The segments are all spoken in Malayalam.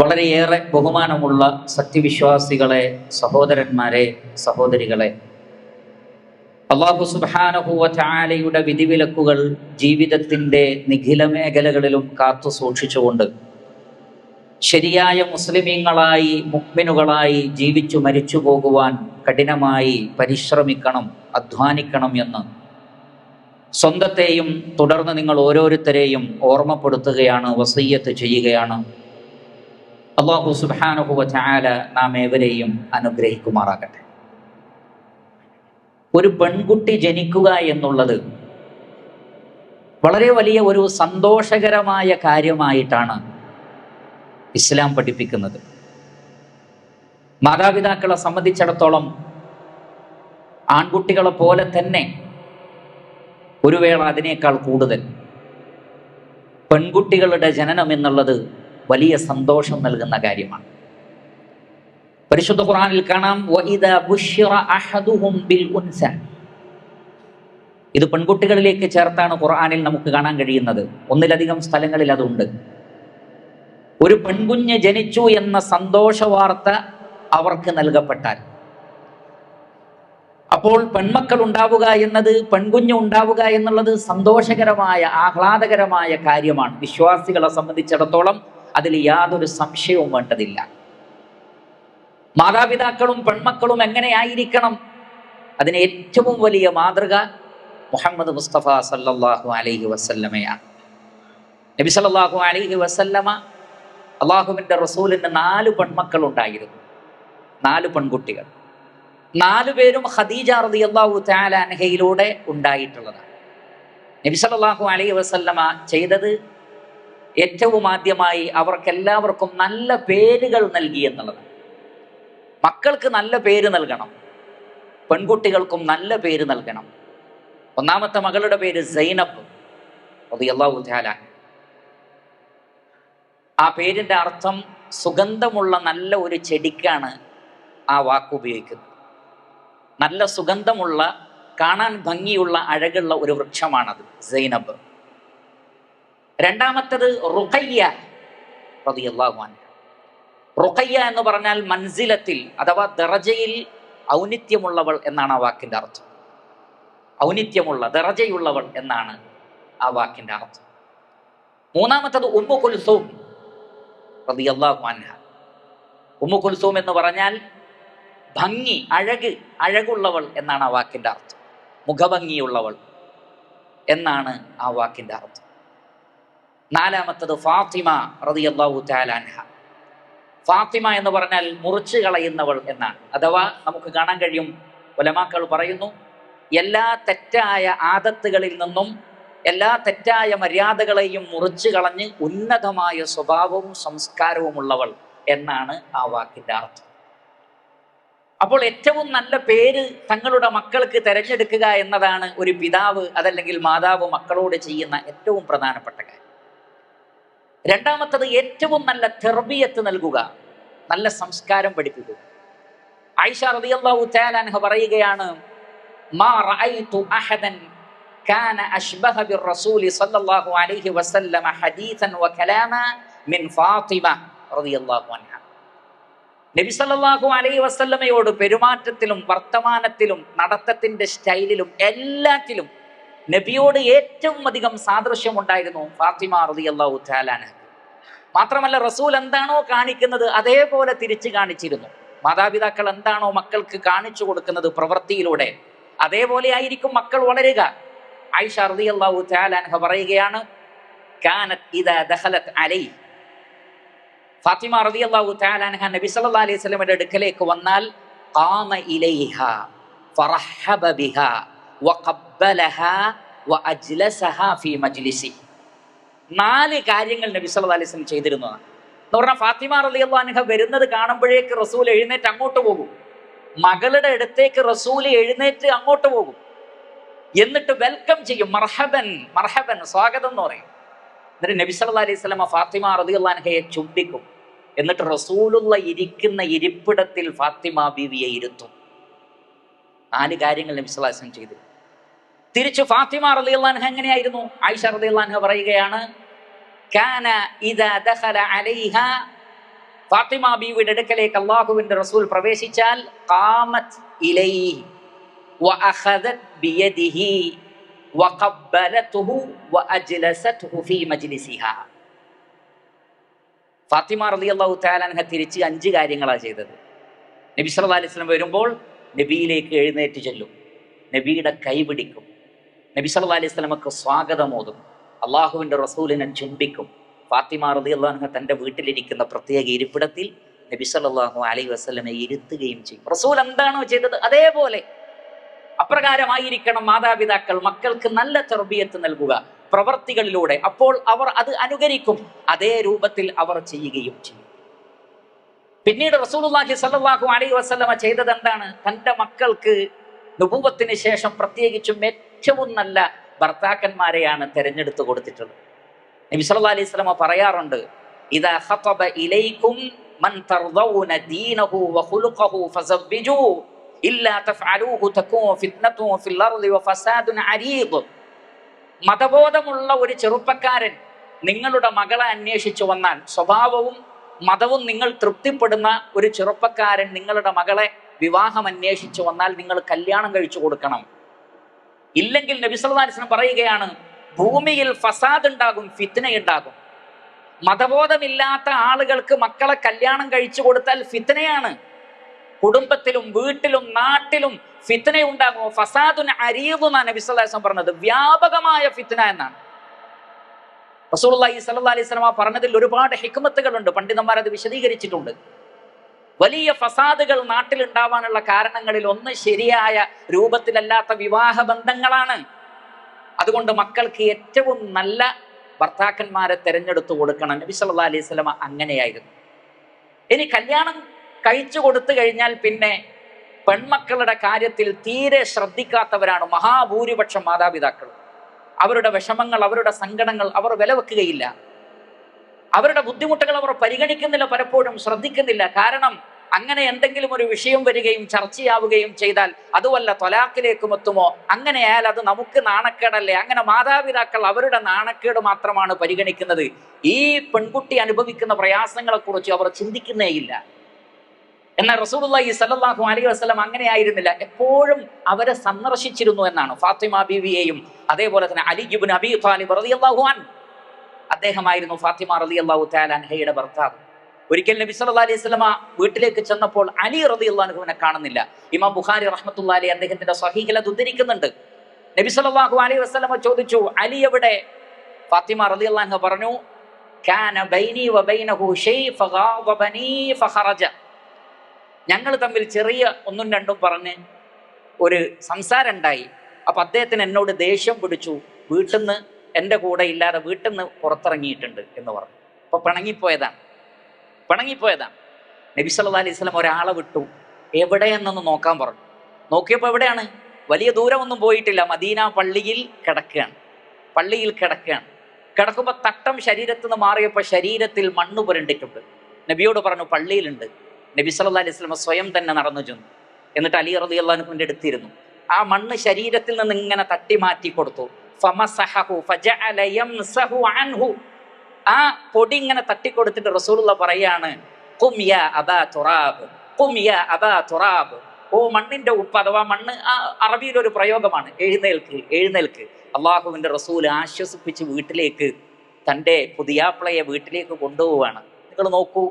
വളരെയേറെ ബഹുമാനമുള്ള സത്യവിശ്വാസികളെ സഹോദരന്മാരെ സഹോദരികളെ. അള്ളാഹു സുബാനഹുവ ചാലയുടെ വിധിവിലക്കുകൾ ജീവിതത്തിന്റെ നിഖില മേഖലകളിലും കാത്തു സൂക്ഷിച്ചുകൊണ്ട് ശരിയായ മുസ്ലിമീങ്ങളായി മുക്മിനുകളായി ജീവിച്ചു മരിച്ചു പോകുവാൻ കഠിനമായി പരിശ്രമിക്കണം അധ്വാനിക്കണം എന്ന് സ്വന്തത്തെയും തുടർന്ന് നിങ്ങൾ ഓരോരുത്തരെയും ഓർമ്മപ്പെടുത്തുകയാണ് വസയ്യത്ത് ചെയ്യുകയാണ്. അള്ളാഹു സുബാനുഹുവ ചാല നാം ഏവരെയും അനുഗ്രഹിക്കുമാറാകട്ടെ. ഒരു പെൺകുട്ടി ജനിക്കുക എന്നുള്ളത് വളരെ വലിയ ഒരു സന്തോഷകരമായ കാര്യമായിട്ടാണ് ഇസ്ലാം പഠിപ്പിക്കുന്നത്. മാതാപിതാക്കളെ സംബന്ധിച്ചിടത്തോളം ആൺകുട്ടികളെ പോലെ തന്നെ ഒരു വേള അതിനേക്കാൾ കൂടുതൽ പെൺകുട്ടികളുടെ ജനനം എന്നുള്ളത് വലിയ സന്തോഷം നൽകുന്ന കാര്യമാണ്. പരിശുദ്ധ ഖുറാനിൽ കാണാം ഇത് പെൺകുട്ടികളിലേക്ക് ചേർത്താണ് ഖുർആാനിൽ നമുക്ക് കാണാൻ കഴിയുന്നത്. ഒന്നിലധികം സ്ഥലങ്ങളിൽ അതുണ്ട്. ഒരു പെൺകുഞ്ഞ് ജനിച്ചു എന്ന സന്തോഷ വാർത്ത അവർക്ക് നൽകപ്പെട്ടാൽ. അപ്പോൾ പെൺമക്കൾ ഉണ്ടാവുക എന്നത് പെൺകുഞ്ഞ് ഉണ്ടാവുക എന്നുള്ളത് സന്തോഷകരമായ ആഹ്ലാദകരമായ കാര്യമാണ്. വിശ്വാസികളെ സംബന്ധിച്ചിടത്തോളം അതിൽ യാതൊരു സംശയവും വേണ്ടതില്ല. മാതാപിതാക്കളും പെൺമക്കളും എങ്ങനെയായിരിക്കണം? അതിന് ഏറ്റവും വലിയ മാതൃക മുഹമ്മദ് മുസ്തഫ സല്ലാഹു അലൈഹി വസല്ലമയാണ്. നബി സല്ലാഹു അലൈഹി വസല്ലമ അള്ളാഹുവിന്റെ റസൂലിന് നാല് പെൺമക്കൾ ഉണ്ടായിരുന്നു നാല് പെൺകുട്ടികൾ. നാലു പേരും ഖദീജ റതി അള്ളാഹു താലാൻഹയിലൂടെ ഉണ്ടായിട്ടുള്ളതാണ്. നബി സല്ലല്ലാഹു അലൈഹി വസല്ലമ ചെയ്തത് ഏറ്റവും ആദ്യമായി അവർക്കെല്ലാവർക്കും നല്ല പേരുകൾ നൽകി എന്നുള്ളത്. മക്കൾക്ക് നല്ല പേര് നൽകണം. പെൺകുട്ടികൾക്കും നല്ല പേര് നൽകണം. ഒന്നാമത്തെ മകളുടെ പേര് സൈനബ് ആ പേരിന്റെ അർത്ഥം സുഗന്ധമുള്ള നല്ല ഒരു ചെടിക്കാണ് ആ വാക്ക് ഉപയോഗിക്കുന്നത്. നല്ല സുഗന്ധമുള്ള കാണാൻ ഭംഗിയുള്ള അഴകുള്ള ഒരു വൃക്ഷമാണത് സൈനബ്. രണ്ടാമത്തത് റുഖയ്യ റതിയല്ലാഹുവാൻ റുഖയ്യ എന്ന് പറഞ്ഞാൽ മൻസിലത്തിൽ അഥവാ ദറജയിൽ ഔന്നിത്യമുള്ളവൾ എന്നാണ് ആ വാക്കിന്റെ അർത്ഥം. ഔന്നിത്യമുള്ള ദറജയുള്ളവൾ എന്നാണ് ആ വാക്കിന്റെ അർത്ഥം. മൂന്നാമത്തത് ഉമ്മു കുൽസൂം റതിയല്ലാഹു അൻഹ. ഉമ്മു കുൽസൂം എന്ന് പറഞ്ഞാൽ ഭംഗി അഴക് അഴകുള്ളവൾ എന്നാണ് ആ വാക്കിന്റെ അർത്ഥം. മുഖഭംഗിയുള്ളവൾ എന്നാണ് ആ വാക്കിന്റെ അർത്ഥം. നാലാമത്തത് ഫാത്തിമ റതിയല്ലാഹു താലാൻഹ ഫാത്തിമ എന്ന് പറഞ്ഞാൽ മുറിച്ചു കളയുന്നവൾ എന്നാണ്. അഥവാ നമുക്ക് കാണാൻ കഴിയും ഒലമാക്കൾ പറയുന്നു എല്ലാ തെറ്റായ ആദത്തുകളിൽ നിന്നും എല്ലാ തെറ്റായ മര്യാദകളെയും മുറിച്ചു കളഞ്ഞ് ഉന്നതമായ സ്വഭാവവും സംസ്കാരവും ഉള്ളവൾ എന്നാണ് ആ വാക്കിന്റെ അർത്ഥം. അപ്പോൾ ഏറ്റവും നല്ല പേര് തങ്ങളുടെ മക്കൾക്ക് തിരഞ്ഞെടുക്കുക എന്നതാണ് ഒരു പിതാവ് അതല്ലെങ്കിൽ മാതാവ് മക്കളോട് ചെയ്യുന്ന ഏറ്റവും പ്രധാനപ്പെട്ട കാര്യം. രണ്ടാമത്തത് ഏറ്റവും നല്ല തെർബിയത്ത് നൽകുക. നല്ല സംസ്കാരം പഠിപ്പിക്കുക. ആയിഷ റളിയല്ലാഹു തആല അൻഹ പറയുകയാണ് മാ റഅയ്തു അഹദൻ കാന അഷ്ബഹ ബിർറസൂലി സല്ലല്ലാഹു അലൈഹി വസല്ലമ ഹദീസൻ വകലാമ മിൻ ഫാത്തിമ റളിയല്ലാഹു അൻഹ. നബി സല്ലല്ലാഹു അലൈഹി വസല്ലമയോട് പെരുമാറ്റത്തിലും വർത്തമാനത്തിലും നടത്തത്തിന്റെ സ്റ്റൈലിലും എല്ലാറ്റിലും നബിയോട് ഏറ്റവും അധികം സാദൃശ്യം ഉണ്ടായിരുന്നു ഫാത്തിമ റളിയല്ലാഹു തആല അൻഹ. മാത്രമല്ല റസൂൽ എന്താണോ കാണിക്കുന്നത് അതേപോലെ തിരിച്ചു കാണിച്ചിരുന്നു. മാതാപിതാക്കൾ എന്താണോ മക്കൾക്ക് കാണിച്ചു കൊടുക്കുന്നത് പ്രവൃത്തിയിലൂടെ അതേപോലെ ആയിരിക്കും മക്കൾ വളരുക. ആയിഷ റളിയല്ലാഹു തആല അൻഹ പറയുകയാണ് ഫാത്തിമ റളിയല്ലാഹു തആല അൻഹ നബി സല്ലല്ലാഹു അലൈഹി വസല്ലമയുടെ അടുക്കലേക്ക് വന്നാൽ ഖാമ ഇലൈഹ ഫറഹബ ബിഹ. നാല് കാര്യങ്ങൾ നബി വസല്ലം ചെയ്തിരുന്നതാണ്. എന്ന് ഫാത്തിമ റളിയല്ലാഹു അൻഹ വരുന്നത് കാണുമ്പോഴേക്ക് റസൂൽ എഴുന്നേറ്റ് അങ്ങോട്ട് പോകും. മകളുടെ അടുത്തേക്ക് റസൂൽ എഴുന്നേറ്റ് അങ്ങോട്ട് പോകും. എന്നിട്ട് വെൽക്കം ചെയ്യും. മർഹബൻ മർഹബൻ സ്വാഗതം എന്ന് പറയും. എന്നിട്ട് നബി സല്ലല്ലാഹു അലൈഹി സ്വലമ ഫാത്തിമ റളിയല്ലാഹു അൻഹയെ ചുംബിക്കും. എന്നിട്ട് റസൂലുള്ള ഇരിക്കുന്ന ഇരിപ്പിടത്തിൽ ഫാത്തിമ ബീവിയെ ഇരുത്തും. നാല് കാര്യങ്ങൾ നബി സല്ലാസ്ലം ചെയ്തിരുന്നു. ചെയ്തു തിരിച്ചു ഫാത്തിമ റളിയല്ലാഹു അൻഹ എങ്ങനെയായിരുന്നു ആയിഷ റളിയല്ലാഹു അൻഹ പറയുകയാണ് കാന ഇദാ ദഖല അലൈഹ ഫാത്തിമ ബീവിയുടെ അടുക്കലേക്ക് അള്ളാഹുവിന്റെ റസൂൽ പ്രവേശിച്ചാൽ ഖാമത് ഇലൈഹി وأخذت بيده وقبلته وأجلسته في مجلسها ഫാത്തിമ റളിയല്ലാഹു തആല അൻഹ തിരിച്ച് അഞ്ച് കാര്യങ്ങളാണ് ചെയ്തത് നബി സല്ലല്ലാഹു അലൈഹി വസല്ലം വരുമ്പോൾ നബിയിലേക്ക് എഴുന്നേറ്റ് ചെല്ലും നബിയുടെ കൈ പിടിക്കും നബി സല്ലല്ലാഹു അലൈഹി വസല്ലമക്ക് സ്വാഗതമോതും അള്ളാഹുവിന്റെ റസൂലിനെ ചുംബിക്കും. ഫാത്തിമ റളിയല്ലാഹു അൻഹ തന്റെ വീട്ടിലിരിക്കുന്ന പ്രത്യേക ഇരിപ്പിടത്തിൽ നബി സല്ലാഹു അലൈഹി വസ്ലമെ ഇരുത്തുകയും ചെയ്യും. റസൂൽ എന്താണോ ചെയ്തത് അതേപോലെ. അപ്രകാരമായിരിക്കണം മാതാപിതാക്കൾ മക്കൾക്ക് നല്ല തെർബിയത്ത് നൽകുക. പ്രവർത്തികളിലൂടെ അപ്പോൾ അവർ അത് അനുകരിക്കും. അതേ രൂപത്തിൽ അവർ ചെയ്യുകയും ചെയ്യും. പിന്നീട് റസൂലുള്ളാഹി സല്ലാഹു അലൈഹി വസ്ലമ ചെയ്തത് എന്താണ്? തന്റെ മക്കൾക്ക് നുപൂവത്തിന് ശേഷം പ്രത്യേകിച്ചും ഏറ്റവും നല്ല ഭർത്താക്കന്മാരെയാണ് തിരഞ്ഞെടുത്ത് കൊടുത്തിട്ടുള്ളത്. നബി സല്ലല്ലാഹു അലൈഹി വസല്ലമ പറയാറുണ്ട് ഇദാ ഖതബ ഇലൈക്കും മൻ തർദൗന ദീനഹു വഖുലുഖഹു ഫസവ്വിജൂ ഇല്ലാ തഫഅലൂഹു തകൂൻ ഫിത്നതു ഫിൽ അർളി വഫസാദുൻ അരീദ്. മതബോധമുള്ള ഒരു ചെറുപ്പക്കാരൻ നിങ്ങളുടെ മകളെ അന്വേഷിച്ചു വന്നാൽ സ്വഭാവവും മതവും നിങ്ങൾ തൃപ്തിപ്പെടുന്ന ഒരു ചെറുപ്പക്കാരൻ നിങ്ങളുടെ മകളെ വിവാഹം അന്വേഷിച്ചു വന്നാൽ നിങ്ങൾ കല്യാണം കഴിച്ചു കൊടുക്കണം. ഇല്ലെങ്കിൽ നബി സല്ലല്ലാഹു അലൈഹി വസല്ലം പറയുകയാണ് ഭൂമിയിൽ ഫസാദ് ഉണ്ടാകും ഫിത്ന ഉണ്ടാകും മതബോധമില്ലാത്ത ആളുകൾക്ക് മക്കളെ കല്യാണം കഴിച്ചു കൊടുത്താൽ ഫിത്നയാണ്. കുടുംബത്തിലും വീട്ടിലും നാട്ടിലും ഫിത്ന ഉണ്ടാകുമോ ഫസാദുൻ അരീദ് എന്നാണ് നബി അലൈഹി പറഞ്ഞത്. വ്യാപകമായ ഫിത്ന എന്നാണ്. റസൂൽ റസൂലുള്ളാഹി സ്വലാ അലൈഹി വസല്ലം പറഞ്ഞതിൽ ഒരുപാട് ഹിക്മത്തുകളുണ്ട്. പണ്ഡിതന്മാർ അത് വിശദീകരിച്ചിട്ടുണ്ട്. വലിയ ഫസാദുകൾ നാട്ടിൽ ഉണ്ടാവാനുള്ള കാരണങ്ങളിൽ ഒന്ന് ശരിയായ രൂപത്തിലല്ലാത്ത വിവാഹ ബന്ധങ്ങളാണ്. അതുകൊണ്ട് മക്കൾക്ക് ഏറ്റവും നല്ല ഭർത്താക്കന്മാരെ തെരഞ്ഞെടുത്തു കൊടുക്കണം. നബി സല്ലല്ലാഹു അലൈഹി വസല്ലം അങ്ങനെയായിരുന്നു. ഇനി കല്യാണം കഴിച്ചു കൊടുത്തു കഴിഞ്ഞാൽ പിന്നെ പെൺമക്കളുടെ കാര്യത്തിൽ തീരെ ശ്രദ്ധിക്കാത്തവരാണ് മഹാഭൂരിപക്ഷം മാതാപിതാക്കൾ അവരുടെ വിഷമങ്ങൾ അവരുടെ സങ്കടങ്ങൾ അവർ വിലവെക്കുകയില്ല. അവരുടെ ബുദ്ധിമുട്ടുകൾ അവർ പരിഗണിക്കുന്നില്ല പലപ്പോഴും ശ്രദ്ധിക്കുന്നില്ല. കാരണം അങ്ങനെ എന്തെങ്കിലും ഒരു വിഷയം വരികയും ചർച്ചയാവുകയും ചെയ്താൽ അതുവല്ല തൊലാക്കിലേക്കും എത്തുമോ? അങ്ങനെയായാൽ അത് നമുക്ക് നാണക്കേടല്ലേ? അങ്ങനെ മാതാപിതാക്കൾ അവരുടെ നാണക്കേട് മാത്രമാണ് പരിഗണിക്കുന്നത്. ഈ പെൺകുട്ടി അനുഭവിക്കുന്ന പ്രയാസങ്ങളെക്കുറിച്ച് അവർ ചിന്തിക്കുന്നേയില്ല. എന്നാൽ റസൂലുള്ളാഹി സല്ലല്ലാഹു അലൈഹി വസല്ലം അങ്ങനെ ആയിരുന്നില്ല എപ്പോഴും അവരെ സന്ദർശിച്ചിരുന്നു എന്നാണ് ഫാത്തിമ ബീവിയെയും അതേപോലെ തന്നെ അലി ഇബ്നു അബി ത്വാലിബ് റളിയല്ലാഹു അൻ അദ്ദേഹമായിരുന്നു ഫാത്തിമ റളിയല്ലാഹു തആല അൻഹയുടെ ഭർത്താവ്. ഒരിക്കൽ നബി സല്ലാ അലൈഹി വസല്ലമ വീട്ടിലേക്ക് ചെന്നപ്പോൾ അലി റബി അള്ളാഹുവിനെ കാണുന്നില്ല. ഇമാം ബുഖാരി റഹ്മത്തുള്ളാഹി അലി അദ്ദേഹത്തിന്റെ സ്വഹീഹിൽ അത് ഉദ്ധരിക്കുന്നുണ്ട്. നബി സല്ലാഹു അലൈഹി വസ്ലമ ചോദിച്ചു അലി എവിടെ? ഫാത്തിമ റബി അള്ളാഹു പറഞ്ഞു ഞങ്ങൾ തമ്മിൽ ചെറിയ ഒന്നും രണ്ടും പറഞ്ഞ് ഒരു സംസാരം ഉണ്ടായി. അപ്പൊ അദ്ദേഹത്തിന് എന്നോട് ദേഷ്യം പിടിച്ചു വീട്ടിൽ നിന്ന് എന്റെ കൂടെ ഇല്ലാതെ വീട്ടിൽ നിന്ന് പുറത്തിറങ്ങിയിട്ടുണ്ട് എന്ന് പറഞ്ഞു. അപ്പൊ പിണങ്ങിപ്പോയതാണ്. പിണങ്ങിപ്പോയതാണ്. നബി സല്ലല്ലാഹു അലൈഹി സ്വലം ഒരാളെ വിട്ടു. എവിടെയെന്നൊന്ന് നോക്കാൻ പറഞ്ഞു. നോക്കിയപ്പോൾ എവിടെയാണ്? വലിയ ദൂരമൊന്നും പോയിട്ടില്ല. മദീന പള്ളിയിൽ കിടക്കുകയാണ്. പള്ളിയിൽ കിടക്കുകയാണ്. കിടക്കുമ്പോൾ തട്ടം ശരീരത്തിൽ നിന്ന് മാറിയപ്പോൾ ശരീരത്തിൽ മണ്ണ് പുരണ്ടിട്ടുണ്ട്. നബിയോട് പറഞ്ഞു പള്ളിയിലുണ്ട്. നബി സല്ലല്ലാഹു അലൈഹി വസല്ലം സ്വയം തന്നെ നടന്നു ചെന്നു. എന്നിട്ട് അലി റബി അൻഹുവിന്റെ എടുത്തിരുന്നു ആ മണ്ണ് ശരീരത്തിൽ നിന്ന് ഇങ്ങനെ തട്ടി മാറ്റി കൊടുത്തു. ഫമസഹഹു ഫജഅല യംസഹു അൻഹു. ആ പൊടി ഇങ്ങനെ തട്ടിക്കൊടുത്തിട്ട് റസൂലുള്ള പറയാണ് ഖും യാ അബാ തുറാബ് ഖും യാ അബാ തുറാബ്. ഓ മണ്ണിന്റെ ഉപ്പ് അഥവാ മണ്ണ് ആ അറബിയിലെ ഒരു പ്രയോഗമാണ് എഴുന്നേൽക്ക് എഴുന്നേൽക്ക്. അള്ളാഹുവിന്റെ റസൂൽ ആശ്വസിപ്പിച്ച് വീട്ടിലേക്ക് തന്റെ പുതിയാപ്പിളയെ വീട്ടിലേക്ക് കൊണ്ടുപോവാണ്. നിങ്ങൾ നോക്കൂ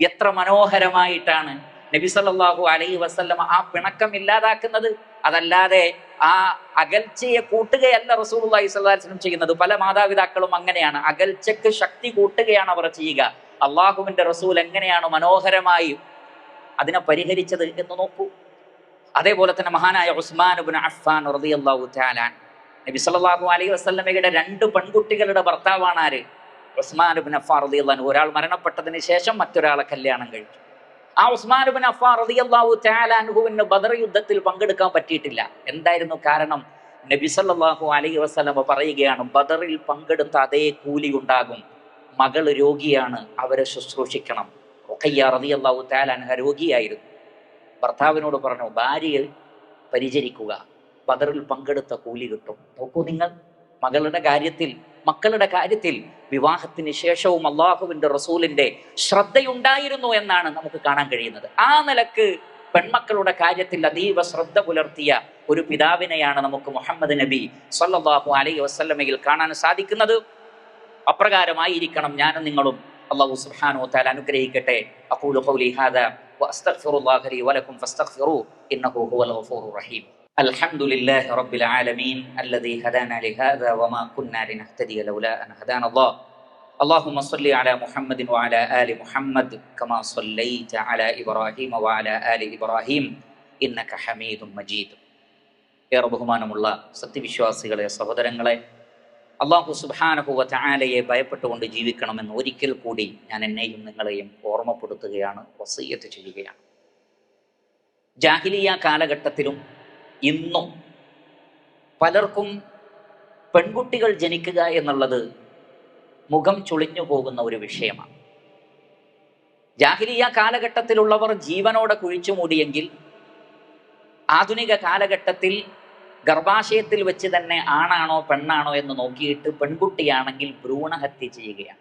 എത്ര മനോഹരമായിട്ടാണ് നബി സല്ലാഹു അലൈഹി വസ്ല്ലം ആ പിണക്കം ഇല്ലാതാക്കുന്നത് അതല്ലാതെ ആ അകൽച്ചയെ കൂട്ടുകയല്ല അലൈഹി വസല്ലം ചെയ്യുന്നത്. പല മാതാപിതാക്കളും അങ്ങനെയാണ്. അകൽച്ചക്ക് ശക്തി കൂട്ടുകയാണ് അവർ ചെയ്യുക. അള്ളാഹുവിന്റെ റസൂൽ എങ്ങനെയാണ് മനോഹരമായി അതിനെ പരിഹരിച്ചത് എന്ന് നോക്കൂ. അതേപോലെ തന്നെ മഹാനായ ഉസ്മാൻ അഫ്ഫാൻ റളിയല്ലാഹു തആല നബി സല്ലല്ലാഹു അലൈഹി വസ്ലമയുടെ രണ്ട് പെൺകുട്ടികളുടെ ഭർത്താവാണ് ആര്? ഉസ്മാൻ അഫ്ഫാൻ ഒരാൾ മരണപ്പെട്ടതിന് ശേഷം മറ്റൊരാളെ കല്യാണം കഴിച്ചു. ആ ഉസ്മാൻ ഇബ്നു അഫ്ഫാൻ റളിയല്ലാഹു തആല അൻഹുവിന് ബദർ യുദ്ധത്തിൽ പങ്കെടുക്കാൻ പറ്റിയിട്ടില്ല. എന്തായിരുന്നു കാരണം? നബി സല്ലല്ലാഹു അലൈഹി വസല്ലം പറയുകയാണ് ബദറിൽ പങ്കെടുത്ത അതേ കൂലി ഉണ്ടാകും. മകൾ രോഗിയാണ് അവരെ ശുശ്രൂഷിക്കണം. റുഖയ്യ റളിയല്ലാഹു തആല അൻഹ രോഗിയായിരുന്നു. ഭർത്താവിനോട് പറഞ്ഞു ഭാര്യയെ പരിചരിക്കുക. ബദറിൽ പങ്കെടുത്ത കൂലി കിട്ടും. നോക്കൂ നിങ്ങൾ. മകളുടെ കാര്യത്തിൽ മക്കളുടെ കാര്യത്തിൽ വിവാഹത്തിന് ശേഷവും അള്ളാഹുവിന്റെ റസൂലിന്റെ ശ്രദ്ധയുണ്ടായിരുന്നു എന്നാണ് നമുക്ക് കാണാൻ കഴിയുന്നത്. ആ നിലയ്ക്ക് പെൺമക്കളുടെ കാര്യത്തിൽ അതീവ ശ്രദ്ധ പുലർത്തിയ ഒരു പിതാവിനെയാണ് നമുക്ക് മുഹമ്മദ് നബി സല്ലാഹു അലൈഹി വസ്ലമയിൽ കാണാൻ സാധിക്കുന്നത്. അപ്രകാരമായിരിക്കണം ഞാനും നിങ്ങളും അള്ളാഹു സുബ്ഹാനഹു തആല അനുഗ്രഹിക്കട്ടെ. അഖൂലു ഖൗലി ഫസ്തഗ്ഫിറൂ ഇന്നഹു ഹുവൽ റഹീം. الحمد لله رب العالمين الذي هدانا لهذا وما كنا لنهتدي لولا أن هدانا الله اللهم صل على محمد وعلى آل محمد كما صليت على إبراهيم وعلى آل إبراهيم إنك حميد مجيد ഏറെ ബഹുമാനമുള്ള സത്യവിശ്വാസികളെ സഹോദരങ്ങളെ അള്ളാഹു സുബാനഹുവ ചായാലയെ ഭയപ്പെട്ടുകൊണ്ട് ജീവിക്കണമെന്ന് ഒരിക്കൽ കൂടി ഞാൻ എന്നെയും നിങ്ങളെയും ഓർമ്മപ്പെടുത്തുകയാണ് വസയ്യത്ത് ചെയ്യുകയാണ് ജാഹിലിയ കാലഘട്ടത്തിലും ഇന്നും പലർക്കും പെൺകുട്ടികൾ ജനിക്കുക എന്നുള്ളത് മുഖം ചുളിഞ്ഞു പോകുന്ന ഒരു വിഷയമാണ്. ജാഹിലിയ കാലഘട്ടത്തിലുള്ളവർ ജീവനോടെ കുഴിച്ചു മൂടിയെങ്കിൽ ആധുനിക കാലഘട്ടത്തിൽ ഗർഭാശയത്തിൽ വെച്ച് തന്നെ ആണാണോ പെണ്ണാണോ എന്ന് നോക്കിയിട്ട് പെൺകുട്ടിയാണെങ്കിൽ ഭ്രൂണഹത്യ ചെയ്യുകയാണ്.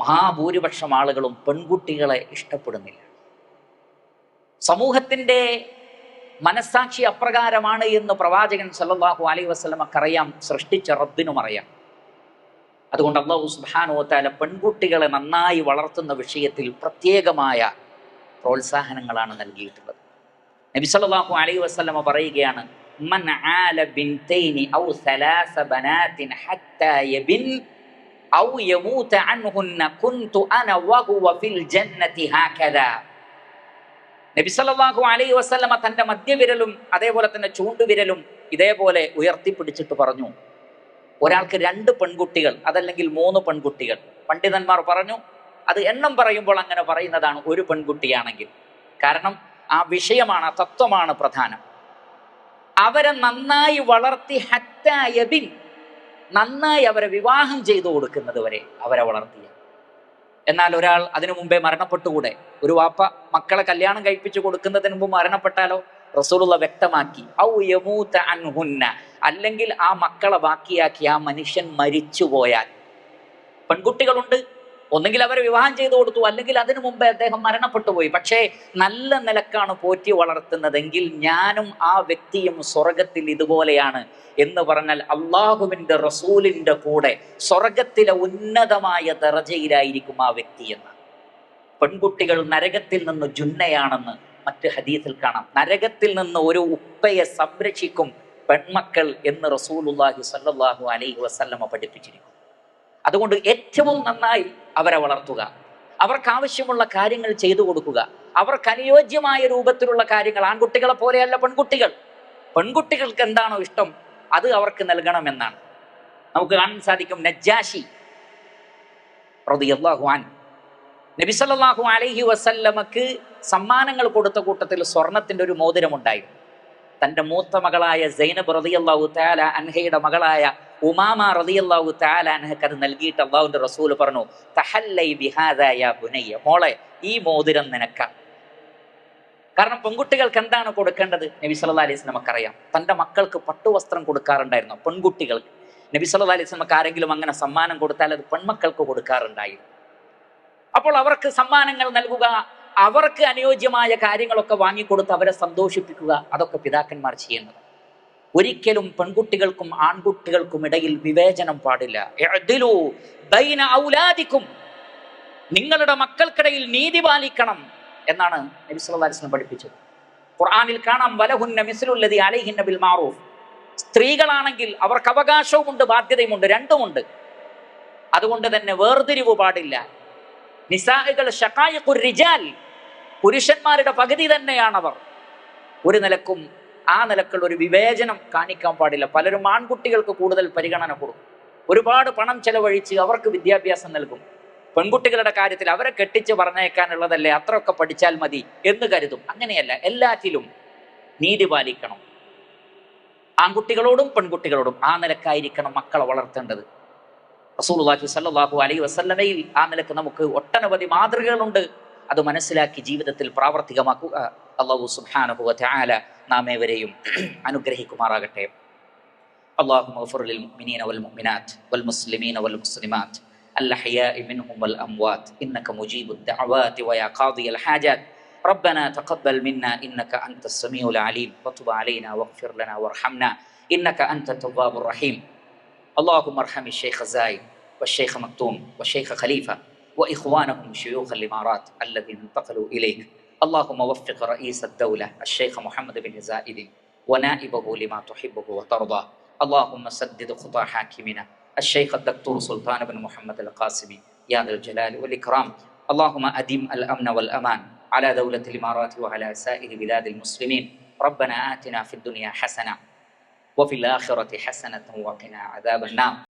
മഹാഭൂരിപക്ഷം ആളുകളും പെൺകുട്ടികളെ ഇഷ്ടപ്പെടുന്നില്ല. സമൂഹത്തിന്റെ മനസ്സാക്ഷി അപ്രകാരമാണ് എന്ന് പ്രവാചകൻ സല്ലാഹു അലൈ വസ്ലമക്കറിയാം സൃഷ്ടിച്ച റബ്ബിനും അറിയാം. അതുകൊണ്ട് അള്ളാഹു സുബാനോത്താല പെൺകുട്ടികളെ നന്നായി വളർത്തുന്ന വിഷയത്തിൽ പ്രത്യേകമായ പ്രോത്സാഹനങ്ങളാണ് നൽകിയിട്ടുള്ളത്. നബി സല്ലാഹു അലൈ വസ്ലമ പറയുകയാണ് അൻഹുന്ന كنت وهو في ഹാകദാ. നബി അലൈ അലൈഹി വസല്ലമ തന്റെ മധ്യവിരലും അതേപോലെ തന്നെ ചൂണ്ടുവിരലും ഇതേപോലെ ഉയർത്തിപ്പിടിച്ചിട്ട് പറഞ്ഞു. ഒരാൾക്ക് രണ്ട് പെൺകുട്ടികൾ അതല്ലെങ്കിൽ മൂന്ന് പെൺകുട്ടികൾ. പണ്ഡിതന്മാർ പറഞ്ഞു അത് എണ്ണം പറയുമ്പോൾ അങ്ങനെ പറയുന്നതാണ് ഒരു പെൺകുട്ടിയാണെങ്കിൽ. കാരണം ആ വിഷയമാണ് ആ തത്വമാണ് പ്രധാനം. അവരെ നന്നായി വളർത്തി ഹറ്റായബിൻ നന്നായി അവരെ വിവാഹം ചെയ്തു കൊടുക്കുന്നത് വരെ അവരെ വളർത്തിയ എന്നാൽ ഒരാൾ അതിനു മുമ്പേ മരണപ്പെട്ടുകൂടെ? ഒരു വാപ്പ മക്കളെ കല്യാണം കഴിപ്പിച്ചു കൊടുക്കുന്നതിന് മുമ്പ് മരണപ്പെട്ടാലോ? റസൂലുള്ള വ്യക്തമാക്കി ഔ യമൂത അൻഹുന്ന അല്ലെങ്കിൽ ആ മക്കളെ ബാക്കിയാക്കി ആ മനുഷ്യൻ മരിച്ചു പോയാൽ പെൺകുട്ടികളുണ്ട് ഒന്നെങ്കിൽ അവരെ വിവാഹം ചെയ്തു കൊടുത്തു അല്ലെങ്കിൽ അതിനു മുമ്പേ അദ്ദേഹം മരണപ്പെട്ടു പോയി. പക്ഷേ നല്ല നിലക്കാണ് പോറ്റി വളർത്തുന്നതെങ്കിൽ ഞാനും ആ വ്യക്തിയും സ്വർഗത്തിൽ ഇതുപോലെയാണ് എന്ന് പറഞ്ഞാൽ അള്ളാഹുവിന്റെ റസൂലിന്റെ കൂടെ സ്വർഗത്തിലെ ഉന്നതമായ ദർജയിലായിരിക്കും ആ വ്യക്തി എന്ന്. പെൺകുട്ടികൾ നരകത്തിൽ നിന്ന് ജുന്നയാണെന്ന് മറ്റ് ഹദീസിൽ കാണാം. നരകത്തിൽ നിന്ന് ഒരു ഉപ്പയെ സംരക്ഷിക്കും പെൺമക്കൾ എന്ന് റസൂലുല്ലാഹി സല്ലാഹു അലൈഹി വസല്ലമ പഠിപ്പിച്ചിരിക്കും അതുകൊണ്ട് ഏറ്റവും നന്നായി അവരെ വളർത്തുക. അവർക്ക് ആവശ്യമുള്ള കാര്യങ്ങൾ ചെയ്തു കൊടുക്കുക. അവർക്ക് അനുയോജ്യമായ രൂപത്തിലുള്ള കാര്യങ്ങൾ. ആൺകുട്ടികളെ പോലെയല്ല പെൺകുട്ടികൾ. പെൺകുട്ടികൾക്ക് എന്താണോ ഇഷ്ടം അത് അവർക്ക് നൽകണമെന്നാണ്. നമുക്ക് കാണാൻ സാധിക്കും നജ്ജാഷി റളിയല്ലാഹു നബിസല്ലാഹു അലൈഹി വസല്ലമക്ക് സമ്മാനങ്ങൾ കൊടുത്ത കൂട്ടത്തിൽ സ്വർണത്തിന്റെ ഒരു മോതിരമുണ്ടായിരുന്നു. തന്റെ മൂത്ത മകളായ സൈനബ് റളിയല്ലാഹു തആല അൻഹയുടെ മകളായ ഉമാമ റളിയല്ലാഹു തആല അൻഹക്ക് അത് നൽകിയിട്ട് അള്ളാഹുവിന്റെ റസൂൽ പറഞ്ഞു തഹല്ലൈ ബിഹാദായ ബുനയ്യ മോളെ ഈ മോതിരം നിനക്ക. കാരണം പെൺകുട്ടികൾക്ക് എന്താണ് കൊടുക്കേണ്ടത്? നബി സല്ലാ അലൈഹി നമുക്കറിയാം. തന്റെ മക്കൾക്ക് പട്ടുവസ്ത്രം കൊടുക്കാറുണ്ടായിരുന്നു പെൺകുട്ടികൾക്ക്. നബി സല്ലാ അലൈഹി നമുക്ക് ആരെങ്കിലും അങ്ങനെ സമ്മാനം കൊടുത്താൽ അത് പെൺമക്കൾക്ക് കൊടുക്കാറുണ്ടായിരുന്നു. അപ്പോൾ അവർക്ക് സമ്മാനങ്ങൾ നൽകുക അവർക്ക് അനുയോജ്യമായ കാര്യങ്ങളൊക്കെ വാങ്ങിക്കൊടുത്ത് അവരെ സന്തോഷിപ്പിക്കുക അതൊക്കെ പിതാക്കന്മാർ ചെയ്യുന്നത്. ഒരിക്കലും പെൺകുട്ടികൾക്കും ആൺകുട്ടികൾക്കും ഇടയിൽ വിവേചനം പാടില്ല. ഔലാദിക്കും. നിങ്ങളുടെ മക്കൾക്കിടയിൽ നീതി പാലിക്കണം എന്നാണ് നബി വസല്ലം പഠിപ്പിച്ചത്. ഖുർആാനിൽ കാണാം വലഹുന്ന മിസിലുള്ളതി അലൈഹി ബിൽ മാറൂഫ്. സ്ത്രീകളാണെങ്കിൽ അവർക്ക് അവകാശവുമുണ്ട് ബാധ്യതയുമുണ്ട് രണ്ടുമുണ്ട്. അതുകൊണ്ട് തന്നെ വേർതിരിവ് പാടില്ല. നിസാഹകൾ ഷക്കായ കുരിജാൽ പുരുഷന്മാരുടെ പകുതി തന്നെയാണവർ. ഒരു നിലക്കും ആ നിലക്കുള്ള ഒരു വിവേചനം കാണിക്കാൻ പാടില്ല. പലരും ആൺകുട്ടികൾക്ക് കൂടുതൽ പരിഗണന കൊടുക്കും. ഒരുപാട് പണം ചെലവഴിച്ച് അവർക്ക് വിദ്യാഭ്യാസം നൽകും. പെൺകുട്ടികളുടെ കാര്യത്തിൽ അവരെ കെട്ടിച്ച് പറഞ്ഞേക്കാനുള്ളതല്ലേ അത്രയൊക്കെ പഠിച്ചാൽ മതി എന്ന് കരുതും. അങ്ങനെയല്ല എല്ലാറ്റിലും നീതി പാലിക്കണം. ആൺകുട്ടികളോടും പെൺകുട്ടികളോടും ആ നിലക്കായിരിക്കണം മക്കളെ വളർത്തേണ്ടത്. റസൂലുള്ളാഹി സല്ലാഹു അലൈഹി വസല്ലമയിൽ ആ നിലയ്ക്ക് നമുക്ക് ഒട്ടനവധി മാതൃകകളുണ്ട്. അത് മനസ്സിലാക്കി ജീവിതത്തിൽ പ്രാവർത്തികമാക്കുക. അള്ളാഹു സുബ്ഹാനഹു വ തആല നാം ഏവരെയും അനുഗ്രഹിക്കുമാറാകട്ടെ اللهم اغفر للمؤمنين والمؤمنات والمسلمين والمسلمات الأحياء منهم والأموات إنك مجيب الدعوات ويا قاضي الحاجات ربنا تقبل منا إنك أنت السميع العليم وتب علينا واغفر لنا وارحمنا إنك أنت التواب الرحيم اللهم ارحم الشيخ زايد والشيخ مكتوم والشيخ خليفة وإخوانهم شيوخ الإمارات الذين انتقلوا إليك اللهم وفق رئيس الدولة الشيخ محمد بن زائد ونائبه لما تحبه وترضى. اللهم سدد خطى حاكمنا الشيخ الدكتور سلطان بن محمد القاسمي. يا ذا الجلال والإكرام. اللهم أدم الأمن والأمان على دولة الإمارات وعلى سائر بلاد المسلمين. ربنا آتنا في الدنيا حسنة وفي الآخرة حسنة وقنا عذاب النار.